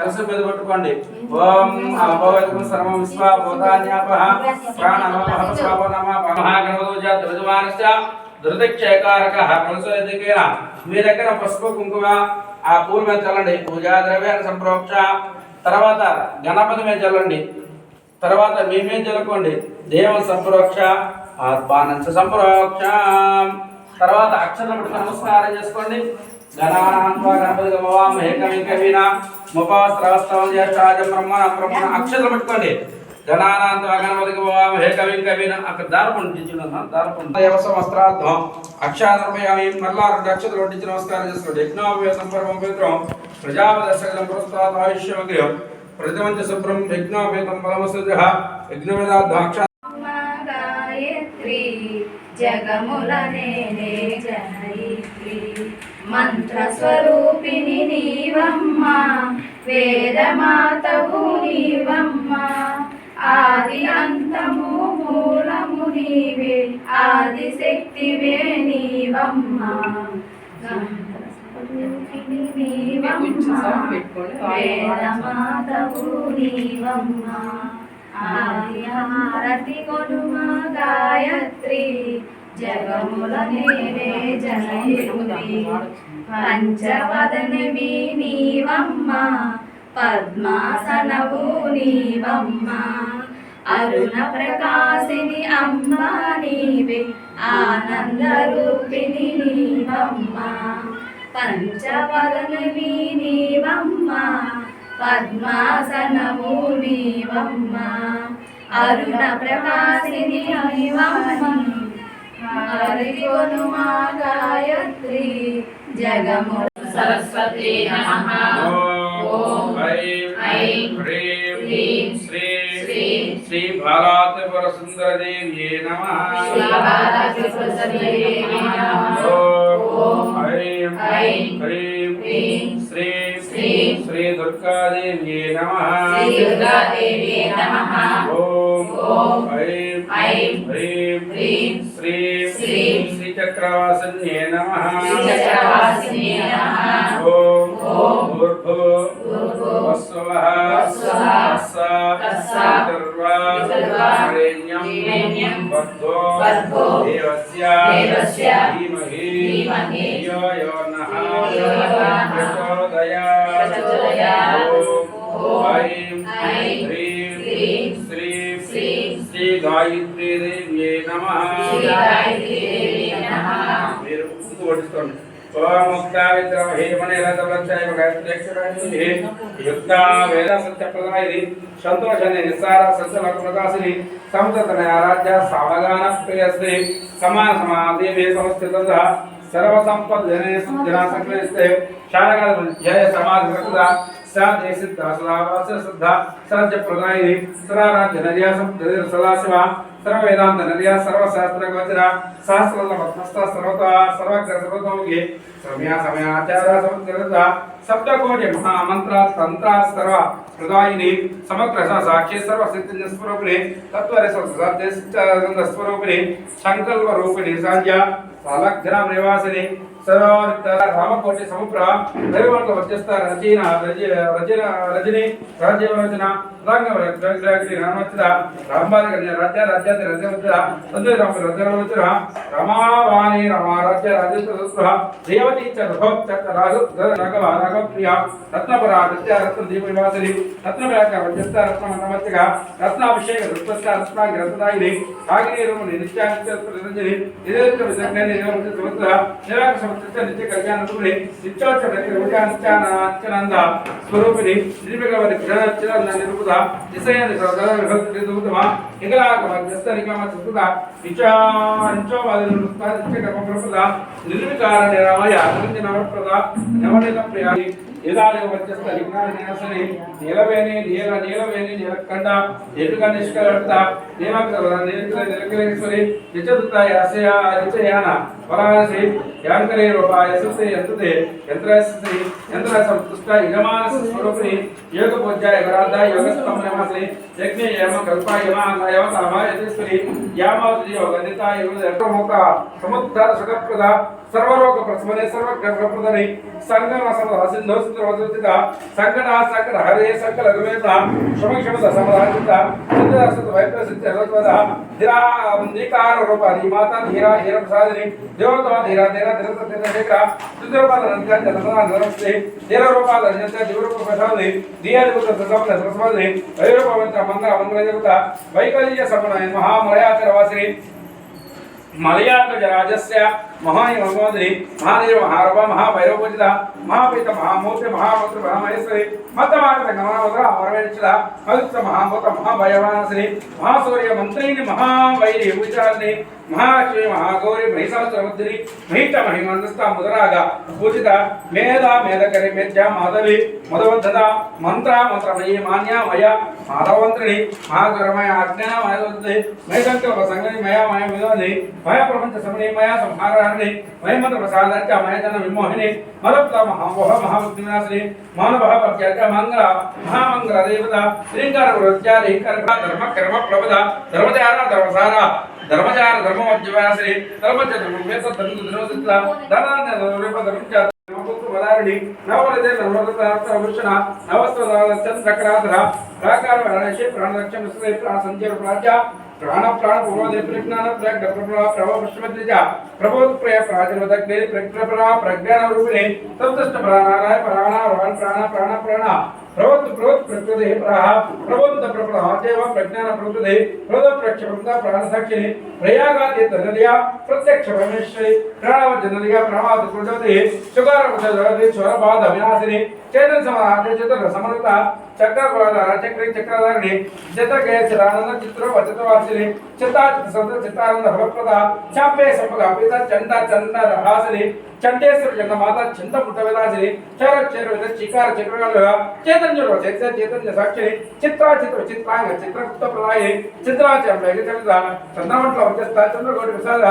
కలిసి మీద పట్టుకోండి. ఓం అభవతుం సర్వం విశ్వ భూతాన్యాపహ ప్రాణమపహ స్వాపో నమ మహాగణపతోజ ధ్వజమానశ్చ ధృతక్షయకారక కలసోదికేన మీ దగ్గర పసుపు కుంకుమ ఆ పూల మీద చల్లండి. పూజా ద్రవ్యాన్ని సంప్రోక్ష. తర్వాత గణపతి మీద చల్లండి. తర్వాత మీ మీద చల్లుకోండి. దేవ సంప్రోక్ష. ఆత్మానంచ సంప్రోక్ష. తర్వాత అక్షరం నమస్కారం చేసుకోండి. గణానాన్వా గణపతి గమవామహే కవి కవిన ముపాస్త్రవస్తవం జ్యేష్ఠాజం బ్రహ్మణ బ్రహ్మణ అక్షరం పెట్టుకోండి. గణానాంత గణపతి గమవామహే కవి కవిన అక్కడ దారపండి దించిన దారపండి దేవస వస్త్రార్థం అక్షాధర్మయామి మరలా రెండు అక్షతలు వడ్డించి నమస్కారం చేసుకోండి యజ్ఞోపే సంపర్వం పవిత్రం ప్రజాపదర్శకం పురస్తాత్ ఆయుష్యమగ్రహం ప్రతిమంతి శుభ్రం జగముల నేనే జనయిత్రి. మంత్రస్వరూపిణి నీవమ్మ వేదమాతవు నీవమ్మ. ఆది అంతము మూలము నీవే ఆది శక్తివే నీవమ్మ. మంత్రస్వరూపిణి నీవమ్మ వేదమాతవు నీవమ్మ. కొనుమ గాయత్రి జగముల నేనే జనయుని పంచవదనవి నీవమ్మ పద్మాసనవు నీవమ్మ అరుణ ప్రకాశిని అమ్మ నీవే ఆనంద రూపిణి నీవమ్మ పంచవదనవి నీవమ్మ పద్మాసనము నీవమ్మ అరుణ ప్రకాశిని నీవమ్మ హరికొను మా గాయత్రి జగము. సరస్వతి నమః. ఓం ఐం హ్రీం హ్రీం శ్రీ శ్రీ శ్రీ భారతపుర నమః. శ్రీ బాలకృష్ణదేవి నమః. ఓం ఐం ఐం హ్రీం హ్రీం శ్రీ శ్రీ శ్రీ దుర్గాదేవ్యే నమః. శ్రీ దుర్గాదేవి నమః. ఓం ఓం ఐం హ్రీం శ్రీ శ్రీ శ్రీ చక్రవాసిన్యే నమః. ఓం భూర్భువ వస్వః వస్వః తస్స తస్స పితర్వా పితర్వా వరేణ్యం వరేణ్యం భర్గో భర్గో దేవస్య గాయత్రీ దేవ్యే నమః. మీరు ముందు సత్యప్రదాయిని సంతోషని నిస్సార సంచల ప్రకాశిని సంతతన ఆరాధ్య సావగాన ప్రియశ్రీ సమాన సమాదేవి సమస్థిత సర్వ సంపద జనే సంక్రమిస్తే శారగా జయ సమాధి రకుద సాదే సిద్ధ సదావాస సిద్ధ సత్య ప్రదాయిని సదారాధ్య నర్యా సంపద సదాశివ సర్వ వేదాంత నర్యా సర్వ శాస్త్ర గోచర సహస్ర పద్మస్థ సర్వత సర్వగ్ర సర్వతోముఖి సమయ సమయాచార సముద్రత సప్తకోటి మహామంత్ర తంత్ర సర్వ ప్రదాయిని సమగ్ర సాక్షి సర్వ సిద్ధి స్వరూపిణి తత్వర సత్య స్వరూపిణి సంకల్ప రూపిణి సాధ్య సాలగ్రామ నివాసిని సర్వారిత రామకోటి సముప్ర దైవంతో వచ్చేస్త రచన రచన రజని రాజ్యవచన రచన రామచర రాంబారి రాజ్య రాజ్యాది రజవచర సంజయ రామ రజవచర రమావాణి రమా రాజ్య రాజేశ్వర దేవతి చ భక్త రాఘవ రాఘవ రత్నపర రత్య రత్న దీప నివాసిని రత్నపరాక వచ్చేస్త రత్న నమస్తిగా రత్నాభిషేక రుత్పస్త రత్నాగి రత్నదాయిని రాగిరి రూపని నిత్యానిత్య నిరంజని నిరంజన విధంగా నిరంతర సముద్ర నిరాక సముద్ర నిత్య కళ్యాణ రూపిణి నిత్యోచ్చ నిత్యానిత్యానంద స్వరూపిణి నిర్విగవరి గ్రహ నిరుపుద నిశయని విభక్తి నిరుపుదమా ఇంగలాక మధ్యస్థ నిగమ సుకృత నిత్యో వాది నిత్య ప్రపద నిర్వికార నిరామయ నవప్రద నవనిత ప్రియాది విజ్ఞాన నిరసని నీలవేణి నీల నీలవేణి నీలకండ నిష్కలత యాసయ వరానసి యాంకరే రూపాయ సుతే యంత్రతే యంత్రస్తి యంత్ర సంతుష్ట యజమానస స్వరూపిణి యోగ పూజ్యాయ వరాధ యోగ స్తమనమసి యజ్ఞ యమ కల్ప యమ యమ సమాయ యామావతి యోగ నిత యోగ ముక్త సముద్ర సుఖప్రద సర్వలోక ప్రసమనే సర్వ గ్రహప్రదని సంగమ సమద సింధో సుందర వదృతిత సంకట సంకట హరే సంకల రవేత సమక్షమద సమరాజిత సిద్ధ వైప్ర సిద్ధ రత్వద ధిరా నీకార రూప నీ మాత ధీరా ధీర ప్రసాదిని దేవతమ ధీరా ధీరా ధీర ధీర ధీర దుర్గపాల నంద జనసనా నమస్తే ధీర రూపాల నంద దివరూప ప్రసాది దియాది పుత్ర ససమన సరస్వతి వైరూపవంత మంగళ మంగళ దేవత వైకల్య సమన మహామలయాచర వాసిని మలయాగజరాజస్య రాజస్య మహోదరి మహాదేవ మహారవ మహాభైరవపూజిత మహాపీత మహామూర్తి మహామంత్రి మహామహేశ్వరి మతమాగత గమనవదర అమరవేక్షల మహిత మహామూత మహాభయవానశ్రీ మహాసూర్య మంత్రిని మహావైరి పూజారిని మహాలక్ష్మి మహాగౌరి మహిషాసురముద్రి మహిత మహిమందస్త ముదరాగ పూజిత మేధ మేధకరి మేధ్య మాధవి మధువర్ధన మంత్ర మంత్రమయీ మాన్య మయ మాధవంత్రిని మహాగురమయ అజ్ఞాన మయవద్ది మయసంకల్ప సంగని మయ మయ వినోది మయ ప్రపంచ సమని సంహార సంహారాన్ని మహిమంత ప్రసాదార్చ మయజన విమోహిని మదప్త మహామోహ మహాభక్తి వినాశిని మానవ భక్త్యాచ మంగళ మహామంగళ దేవత శ్రీంకార వృత్యాది ధర్మ కర్మ ప్రబద ధర్మచార ధర్మసార ధర్మచార ధర్మ వదారిణి నవరత్న ప్రాకార ప్రాణ సంచర ప్రాచ ప్రాణ ప్రాణ పూర్వదే ప్రజ్ఞాన ప్రజ్ఞ ప్రభా ప్రభవ పుష్పత్రిజ ప్రబోధ ప్రియ ప్రాచరదగ్నే ప్రజ్ఞప్రభా ప్రజ్ఞాన రూపిణి సంతుష్ట ప్రాణారాయ ప్రాణ ప్రాణ ప్రాణ ప్రాణ ప్రాణ ప్రవత్తు ప్రవత్ ప్రకృతి ప్రాహ ప్రవంత ప్రబోధ ప్రప్రహాచేవ ప్రజ్ఞాన ప్రకృతి ప్రద ప్రక్షపంత ప్రాణసాక్షిని ప్రయాగాది ధనలియ ప్రత్యక్ష పరమేశ్వరి ప్రాణవ జనలియ ప్రాణాది ప్రజోతి సుగార ప్రజోతి స్వరబాధ వినాశిని చేతన సమాన చతుర సమృత చక్ర కులాధార చక్ర చక్రధారిణి చిత్రకేయ చిరానంద చిత్ర వచతవాసిని చిత్తాచిత సంత చిత్తానంద భవప్రద చాపే సంపద పిత చండ చండ రహాసిని చండేశ్వర జగమాత చింత పుట్ట చర చర చికార చక్రగాలుగా చైతన్యుడు చైత్య చైతన్య సాక్షిని చిత్రా చిత్ర చిత్రాంగ చిత్రగుప్త ప్రళాయి చిత్రాచం వేగచలిత చంద్రమంటల వచ్చేస్త చంద్రకోటి విశాల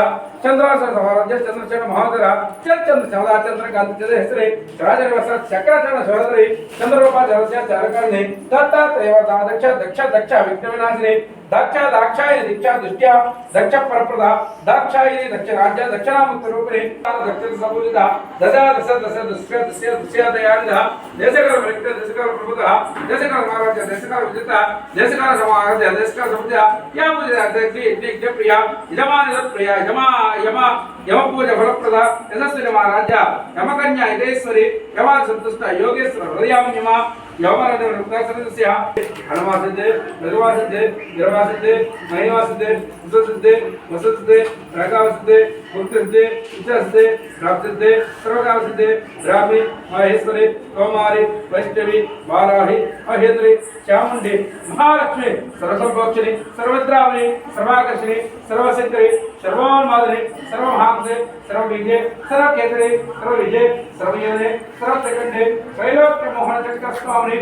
చంద్రాసన సమారాజ్య చంద్రచంద్ర మహోదర చంద్ర చంద్ర చంద్రకాంత చంద్రహేశ్వరి రాజనివస చక్రచరణ సోదరి చంద్రరూప జలస్య చారకాన్ని దత్తాత్రేయ దక్ష దక్ష దక్ష విఘ్న వినాశిని దక్ష దాక్షాయ దీక్ష దృష్ట్యా దక్ష పరప్రద దాక్షాయ దక్ష రాజ్య దక్షిణాముక్త రూపిణి దక్ష సముదిత దశ దశ దశ దృశ్య దృశ్య దృశ్యాదయానిద దేశకాల వ్యక్త దేశకాల ప్రబుధ దేశకాల మహారాజ దేశకాల విజిత దేశకాల సమారాధ్య దేశకాల సముద్య యాముదిత అగ్ని ప్రియ యజమాని ప్రియ యమా యమ యమపూజ ఫలప్రద యశస్విని మహారాజ్య యమకన్య యథేశ్వరి యమా సంతుష్ట యోగేశ్వర హృదయామ్యమ యవమరదృక్తసరస్య హనుమాసిద్ధే నిర్వాసిద్ధే నిర్వాసిద్ధే మహివాసిద్ధే ఉససిద్ధే వససిద్ధే రకావసిద్ధే ముక్తిసిద్ధే ఇచ్చసిద్ధే ప్రాప్తిసిద్ధే సర్వకాలసిద్ధే బ్రాహ్మి మహేశ్వరి కౌమారి వైష్ణవి వారాహి మహేంద్రి చాముండి మహాలక్ష్మి సర్వసంభోక్షిణి సర్వద్రావిణి సర్వాకర్షిణి सर्वशंकरे सर्वोन्मादने सर्वमहांसे सर्वबीजे सर्वकेतरे सर्वविजे सर्वयोने सर्वप्रकण्ठे त्रैलोक्यमोहनचक्रस्वामिने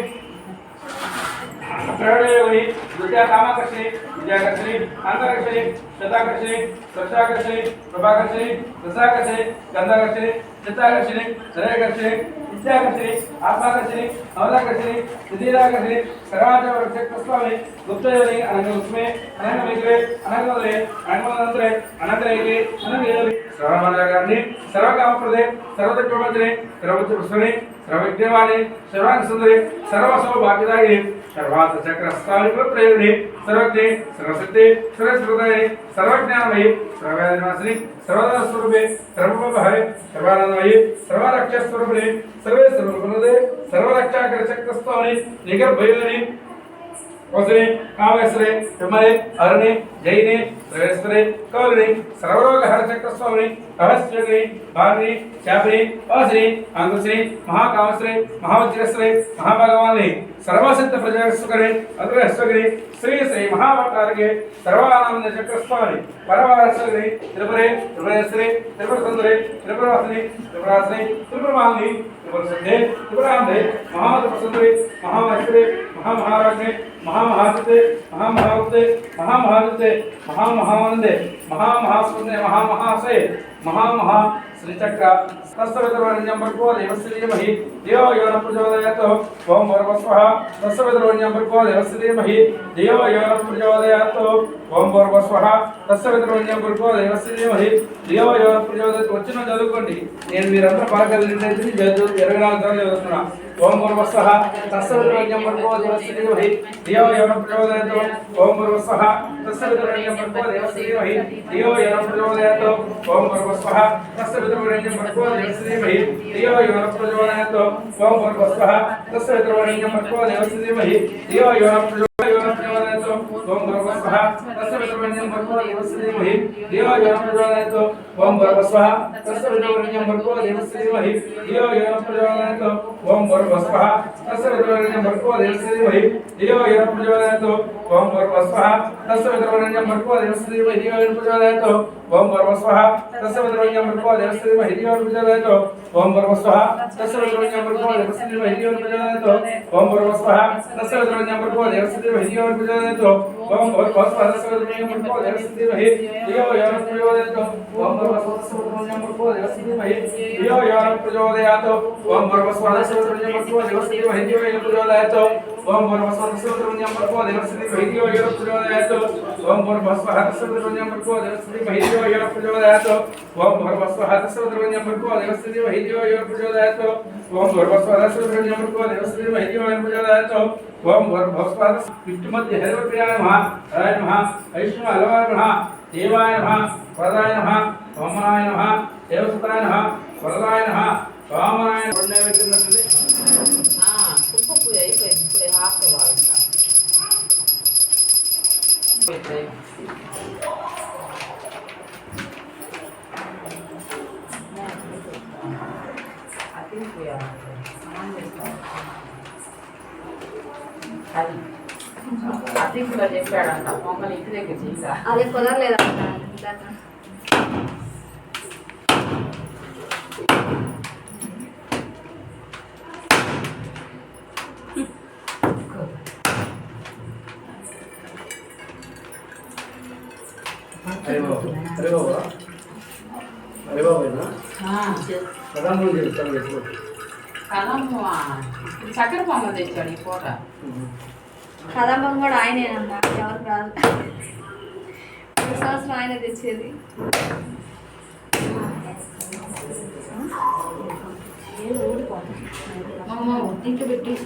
మోహన చక్ర స్వామిని ప్రేరణయోగిని విద్యా కామాకర్షిణి విద్యాకర్షిణి అంతరకర్షిణి శతాకర్షిణి స్వచ్ఛాకర్షిణి ప్రభాకర్షిణి రసాకర్షిణి గంధాకర్షిణి చిత్తాకర్షిణి శ్రేయకర్షిణి విద్యాకర్షిణి ఆత్మాకర్షిణి అవధాకర్షిణి సుధీరాకర్షిణి సర్వాచరస్వామి గుప్తయోని అనంగ ఉస్మే అనంగ విగ్రే అనంగ వదలే అనంగమంత్రే అనంతరేగి అనంగ సర్వమలగాన్ని సర్వకామప్రదే సర్వతత్వమంత్రి సర్వోచ్చ సర్వజ్ఞవాణి సర్వాంగ సుందరి సర్వసౌభాగ్యదాయిని సర్వార్థ सर्वात चक्र चक्रस्थाळिक प्रयोगे सर्वज्ञे सर्वसत्ते सर्वस्मृतये सर्वज्ञानमये सर्ववेदनासने सर्वदा स्वरूपे सर्वभवे सर्वानंदमये सर्वरक्षस्वरूपे सर्वे सर्वगुणदे सर्वरक्षाकरशक्तस्थाने निगर्भयोने ವಸನೆ ಕಾಮೇಶ್ವರೆ ವಿಮಲೆ ಅರುಣೆ ಜೈನೆ ರವೇಶ್ವರೆ ಕೌಲನೆ ಸರ್ವರೋಗ ಹರಚಕ್ರಸ್ವಾಮಿನಿ ಕವಶ್ಯೋಗಿನಿ ಭಾರಿಣಿ ಶಾಪಿನಿ ವಾಸಿನಿ ಅಂಗುಶ್ರೀ ಮಹಾಕಾಮಶ್ರೀ ಮಹಾವಜ್ರಶ್ರೀ ಮಹಾಭಗವಾನಿ ಸರ್ವಸಿದ್ಧ ಪ್ರಜಾಸುಕರಿ ಅಗ್ರಹಸ್ವಗಿರಿ ಶ್ರೀ ಶ್ರೀ ಮಹಾಭಟ್ಟಾರಿಗೆ ಸರ್ವಾನಂದ ಚಕ್ರಸ್ವಾಮಿ ಪರವಾರಸ್ವಗಿರಿ ತ್ರಿಪುರೆ ತ್ರಿಪುರೇಶ್ವರಿ ತ್ರಿಪುರ ಸುಂದರಿ ತ್ರಿಪುರವಾಸಿನಿ ತ್ರಿಪುರಾಸಿನಿ ತ್ರಿಪುರಮಾಲಿನಿ ತ್ರಿಪುರ ಸಿದ್ಧೆ ತ್ರಿಪುರಾಂಧೆ ಮಹಾಮತ ಪ್ರಸುಂದರಿ ಮಹಾಮಹೇಶ್ವರಿ ಮಹಾಮಹಾರಾಜ್ಞೆ మహామహాకృతే మహామహాకృతే మహామహాకృతే మహామహాసిద్ధే మహామహానందే. మహామహాస్వందే మహామహాశయ మహామహా శ్రీచక్ర. తస్సవితరుణ్యం భర్గో దేవశ్రీమహి. దేవో యోన ప్రచోదయాత్ ఓం భర్గస్వః తస్సవితరుణ్యం భర్గో దేవశ్రీమహి. దేవో యోన ప్రచోదయాత్ ఓం భర్గస్వః తస్సవితరుణ్యం భర్గో దేవశ్రీమహి. దేవో యోన ప్రచోదయాత్ వచ్చిన చదువుకోండి. నేను మీరంతా బాగా చదివినట్టు చదువు ఇరవై నాలుగు సార్లు చదువుతున్నా. ఓం భర్గస్వః తస్సవితరుణ్యం భర్గో దేవశ్రీమహి. దేవో యోన ప్రచోదయాత్ ఓం భర్గస్వః తస్సవితరుణ్యం భర్గో దేవశ్రీమహి. దేవో యోన ప్రచోదయాత్ ఓం భర్గస్వః తస్సవితరుణ్యం భర్గో దేవశ్రీమహి దేవో యోన ప్రచోదయాత్ ఓం భర్గస్వః తస్సవితరుణ్యం భర్గో దేవశ్రీమహి దేవో యోన ప్రచోదయాత్ ఓం భర్గస్వః తస్సవితరుణ్యం భర్గో దేవశ్రీమహి దేవో యోన ప్రచోదయాత్ ఓం భర్గస్వః తస్సవితరుణ్యం భర్గో దేవశ్రీమహి దేవో యోన ప్రచోదయాత్ ఓం భర్గస్వః తస్సవితరుణ్యం భర్గో దేవశ్రీమహి దేవో యోన ప్రచోదయాత్ ఓం భర్గస్వః తస్సవితరుణ్యం భర్గో దేవశ్రీమహి దేవో యోన ప్రచోదయాత్ ఓం భర్గస్వః తస్సవితరుణ్యం భర్గో దేవశ్రీమహి దేవో యోన ఓం భర్గస్వః తస్సవితరుణ్యం భర్గో దేవశ్రీమహి దేవో యోన ఓం భర్గస్వః తస్సవితరుణ్యం భర్గో దేవశ్రీమహి దేవో యోన ప్రచోదయాత్ ఓం భర్గస్వః తస్సవితరుణ్యం భర్గో దేవశ్రీమహి ఓం భర్గస్వః తస్సవితరుణ్యం భర్గో దేవశ్రీమహి ఓం భర్గస్వః తస్సవితరుణ్యం భర్గో దేవశ్రీమహి ఓం భర్గస్వః తస్సవితరుణ్యం భర్గో దేవశ్రీమహి దేవో ప్రచోదయాత్ ఓం భర్గస్వః తస్సవితరుణ్యం భర్గో దేవశ్రీమహి దేవో యోన ప్రచోదయాత్ ఓం భర్గస్వః తస్సవితరుణ్యం భర్గో దేవశ్రీమహి దేవో యోన ప్రచోదయాత్ ఓం భర్గస్వః తస్సవితరుణ్యం భర్గో దేవశ్రీమహి దేవో యోన ప్రచోదయాత్ ఓం భర్గస్వః విష్ణుమధ్య హరిప్రియాయ నమః. హరాయ నమః. వైష్ణవ అలవాయ నమః. దేవాయ నమః. వరదాయ నమః. వామనాయ నమః. దేవసుతాయ నమః. వరదాయ నమః. వామనాయ నమః ఆ, కుప్ప పూజ అయిపోయింది ఇప్పుడే హాఫ్ వాళ్ళు అది కూడా చెప్పాడంట పొంగల్ ఇంటి దగ్గర చేసా. అదే కుదరలేదు హరి బాబు. హరి బాబు. హరి బాబేనా ప్రధానమంత్రి చెప్తాను చెప్పుకోండి కలము చక్కెర పొంగల్ తెచ్చాడు ఈ పూట. కదంబం కూడా ఆయనేనమ్మా ఎవరికి రాదు సంవత్సరం ఆయన తెచ్చేది. ఇంట్లో పెట్టి.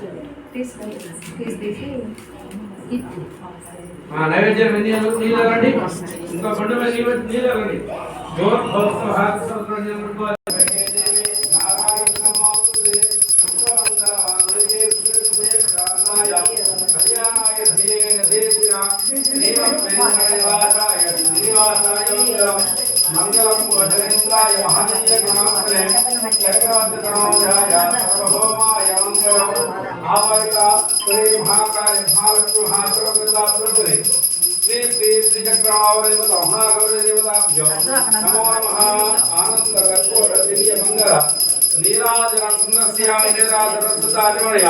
తీసుకొని తీసి నైవేద్యం నీళ్ళు ఇంకా కొండ నీళ్ళు జోర్ చక్రవర్తి గణాధ్యాయ సర్వభౌమాయ మంగళం ఆవరిత శ్రీ మహాకాయ మహాలక్ష్మి మహాసర్వదాపురే శ్రీ శ్రీ శ్రీ చక్రమావదేవత మహాగౌరీ దేవతాభ్యో నమో నమః ఆనంద కర్పూర దివ్య మంగళ నీరాజన సుందరస్యామి నీరాజన సుతాజమయ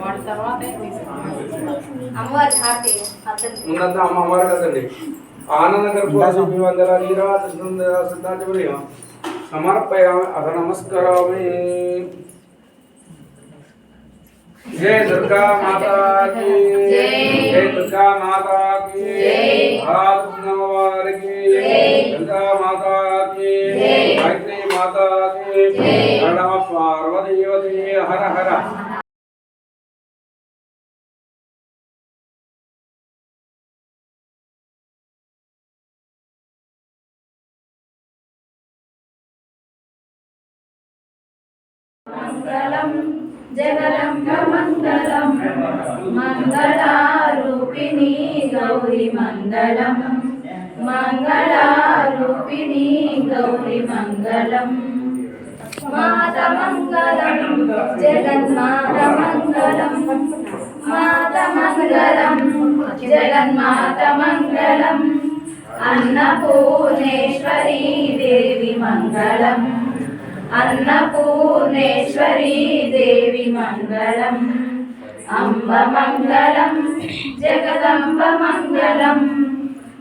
వాడి తర్వాత తీసుకున్నాను అమ్మవారి హార్ట్ అతను ఉన్నంత అమ్మవారు కదండి ఆనంద కర్పూర దివ్య మంగళ నీరాజన సుందర సుతాజమయ సమర్పయామి అథ నమస్కరామి जय दुर्गा माता की जय। जय दुर्गा माता की जय। भारत नमवार की जय। दुर्गा माता की जय। गायत्री माता की जय। प्रणव पार्वती हर हर జగదంబ మంగళం మంగళారూపిణి గౌరి మంగళం మంగళారూపిణి గౌరి మంగళం మాత మంగళం జగన్మాత మంగళం మాత మంగళం జగన్మాత మంగళం అన్నపూర్ణేశ్వరీ దేవి మంగళం అన్నపూర్ణేశ్వరీ దేవి మంగళం అంబ మంగళం జగదంబ మంగళం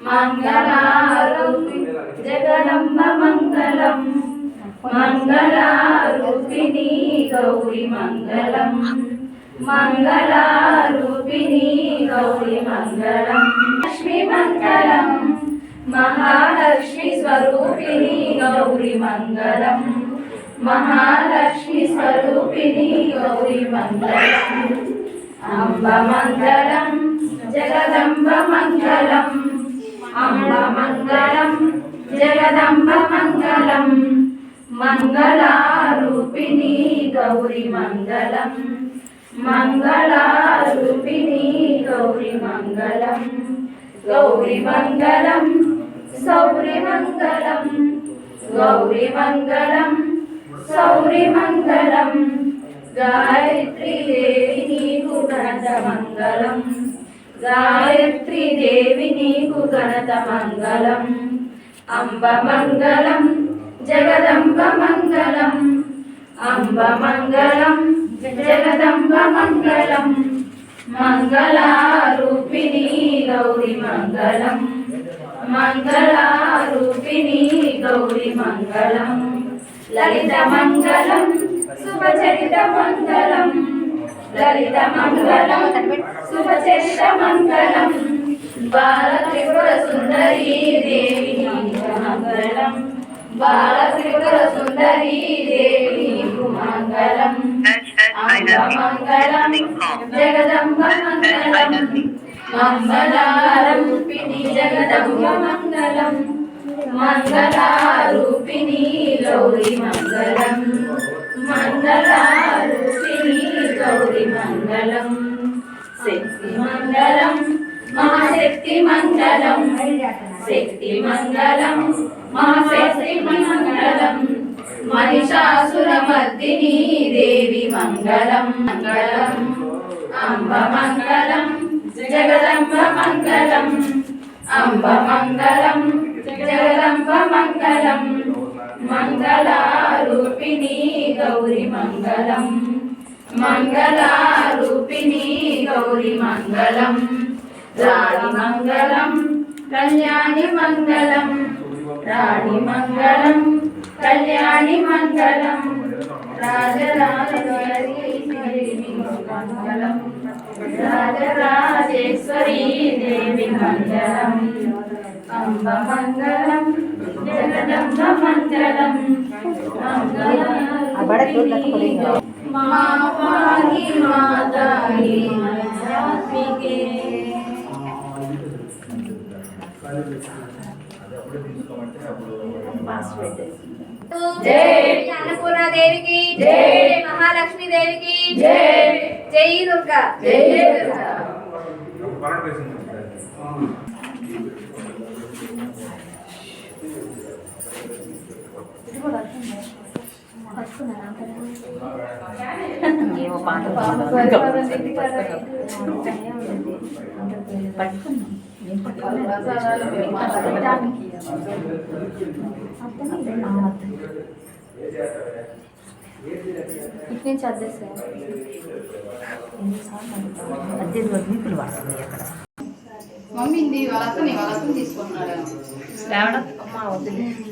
మంగళారూపి జగదంబ మంగళం మంగళారూపిణి గౌరి మంగళం మంగళారూపిణి గౌరి మంగళం లక్ష్మి మంగళం మహాలక్ష్మి స్వరూపిణి గౌరీ మంగళం. అంబ మంగళం జగదంబ మంగళం. అంబ మంగళం జగదంబ మంగళం. మంగళారూపిణి గౌరీ మంగళం. మంగళారూపిణి గౌరీ మంగళం. గౌరీ మంగళం సౌరి మంగళం. గౌరీ మంగళం సౌరిమంగళం గాయత్రి దేవి నీకు ఘనత మంగళం గాయత్రి దేవి నీకు ఘనత మంగళం అంబ మంగళం జగదంబ మంగళం అంబ మంగళం జగదంబ మంగళం మంగళారూపిణి గౌరి మంగళం మంగళారూపిణి గౌరి మంగళం లలిత మంగళం శుభచరిత మంగళం లలిత మంగళం శుభచరిత మంగళం బాల త్రిపుర సుందరీ దేవి మంగళం బాల త్రిపుర సుందరీ దేవి మంగళం మంగళం జగదంబ మంగళం మంగళారూపిణి జగదంబ మంగళం మంగళారూపిణి గౌరి మంగళం. మంగళారూపిణి గౌరి మంగళం. శక్తి మంగళం మహాశక్తి మంగళం. శక్తి మంగళం మహాశక్తి మంగళం. మహిషాసురమర్దిని దేవి మంగళం. మంగళం అంబ మంగళం జగదంబ మంగళం. అంబ మంగళం జగదంబ మంగళం మంగళారూపిణి గౌరి మంగళం మంగళారూపిణి గౌరి మంగళం రాణి మంగళం కళ్యాణి మంగళం రాణి మంగళం కళ్యాణి మంగళం రాజరాజేశ్వరి మంగళం రాజరాజేశ్వరి దేవి మంగళం. అంబ మంగళం జగదంబ మంగళం మా పాహి మాతాయి ఆత్మికే జై అన్నపూర్ణ దేవికి జై. మహాలక్ష్మి దేవికి జై. జై దుర్గా జై దుర్గా ఏమో పాట పట్టుకున్నాం నేను ఇటు నుంచి అద్దె మీకులు వాడుతుంది అక్కడ మమ్మీ ఇది వాళ్ళతో నీ వాళ్ళతో తీసుకున్నాడు అమ్మ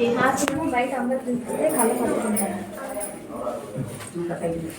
ఈ హాస్యం బయట అందరు చూస్తే కళ్ళు పట్టుకుంటారు ఇంకా తగ్గింది